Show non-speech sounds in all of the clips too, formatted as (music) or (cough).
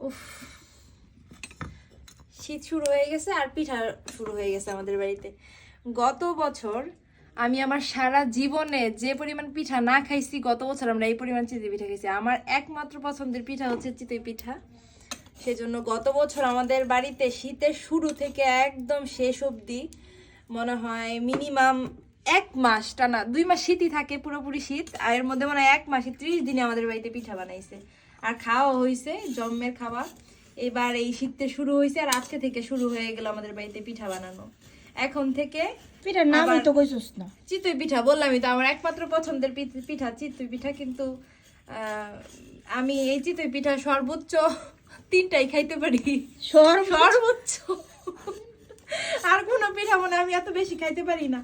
উফ। শীত শুরু হয়ে গেছে আর পিঠা শুরু হয়ে গেছে আমাদের বাড়িতে। গত বছর আমি আমার সারা জীবনে যে পরিমাণ পিঠা না খাইছি, গত বছর আমরা এই পরিমাণ চিতই পিঠা খাইছি। আমার একমাত্র পছন্দের পিঠা হচ্ছে চিতই পিঠা। সেজন্য গত বছর আমাদের বাড়িতে শীতের শুরু থেকে একদম শেষ অবধি মনে হয় মিনিমাম এক মাস টানা দুই মাস শীতই থাকে পুরোপুরি শীত। আর এর মধ্যে মনে হয় এক মাসে ত্রিশ দিনে আমাদের বাড়িতে পিঠা বানাইছে। আর খাওয়া হয়েছে জন্মের খাওয়া। এবার এই শীতে শুরু হয়েছে আর আজকে থেকে শুরু হয়ে গেল আমাদের বাড়িতে পিঠা বানানো। এখন থেকে পিঠার নামই তো কইছস না। চিতই পিঠা বললামই তো আমার একমাত্র পছন্দের পিঠা চিতই পিঠা কিন্তু আহ, আমি এই চিতই পিঠা সর্বোচ্চ তিনটাই খাইতে পারি। সর্বোচ্চ? আর কোনো পিঠা মনে আমি এত বেশি খাইতে পারি না।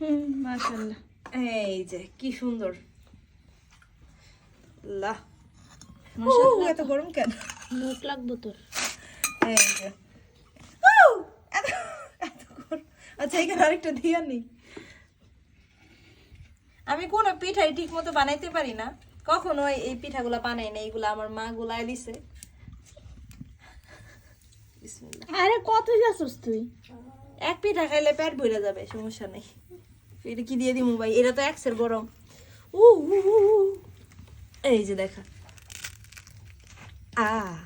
(laughs) হুম এই যে কি সুন্দর। এত গরম কেন? মুখ লাগবো তোর। এই যে। আচ্ছা এখানে আরেকটা দিয়ে আমি কোনো পিঠাই ঠিক মতো বানাইতে পারি না। কখনো এই- এই পিঠাগুলা বানাই না এইগুলা আমার মা গুলাই দিছে। আরে কত যাচ্ছস তুই? এক পিঠা খাইলে পেট ভরে যাবে সমস্যা নেই। এটা কি দিয়ে দিমু ভাই? এটা তো একসের গরম। উ। এই যে দেখা। আ,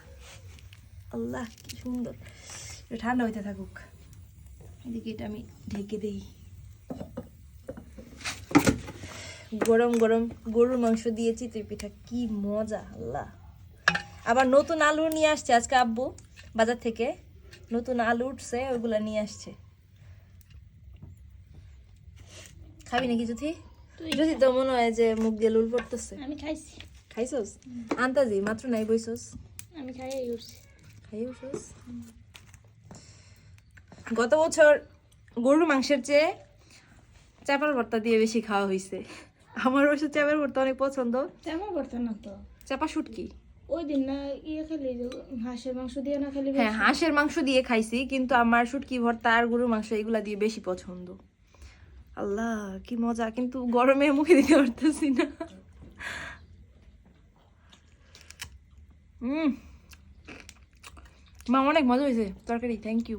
আল্লাহ, কি সুন্দর। ঠান্ডা হইতে থাকুক। এদিকে এটা আমি ঢেকে দেই। গরম গরম গরুর মাংস দিয়ে চিতই পিঠা, কি মজা, আল্লাহ। আবার নতুন আলু নিয়ে আসছে আজকে আব্বু বাজার থেকে। নতুন আলু উঠছে, ওইগুলো নিয়ে আসছে। খাবি নাকি তুই জ্যোতি তো মনে হয় যে মুখ দিয়ে লুল পড়তেছে? আমি খাইছি। খাইছস? আন্তাজি মাত্র নাই বইছস? আমি খাইয়ে উঠছি। খাই উঠছস? গত বছর গরুর মাংসের চেয়ে চাপার ভর্তা দিয়ে বেশি খাওয়া হয়েছে আমার অবশ্য চাপার ভর্তা অনেক পছন্দ। তেমন করতে না তো। চাপা শুটকি। ওই দিন না ইয়ে খেলি হাঁসের মাংস দিয়ে না খেলি হ্যাঁ হাঁসের মাংস দিয়ে খাইছি কিন্তু আমার শুটকি ভর্তা আর গরুর মাংস এগুলা দিয়ে বেশি পছন্দ। আল্লাহ, কি মজা। কিন্তু গরমে মুখে দিতে পারতেছি না। হুম মা, অনেক মজা হয়েছে তরকারি থ্যাংক ইউ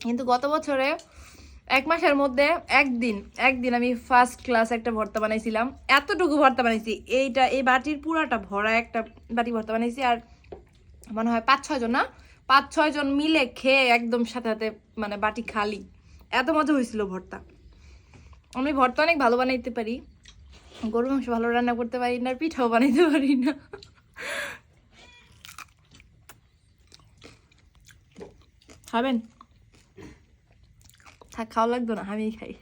কিন্তু গত বছরে এক মাসের মধ্যে একদিন একদিন আমি ফার্স্ট ক্লাস একটা ভর্তা বানাইছিলাম। এতটুকু ভর্তা বানাইছি, এইটা, এই বাটির পুরাটা ভরা একটা বাটি ভর্তা বানাইছি। আর মনে হয় পাঁচ, ছয় জন না? পাঁচ, ছয় জন মিলে খেয়ে একদম সাথে সাথে মানে বাটি খালি। এত মজা হয়েছিল ভর্তা। আমি ভর্তা অনেক ভালো বানাইতে পারি। গরু মাংস ভালো রান্না করতে পারি না, পিঠাও বানাইতে পারি না। খাবেন? খাওয়া লাগতো না আমি খাই।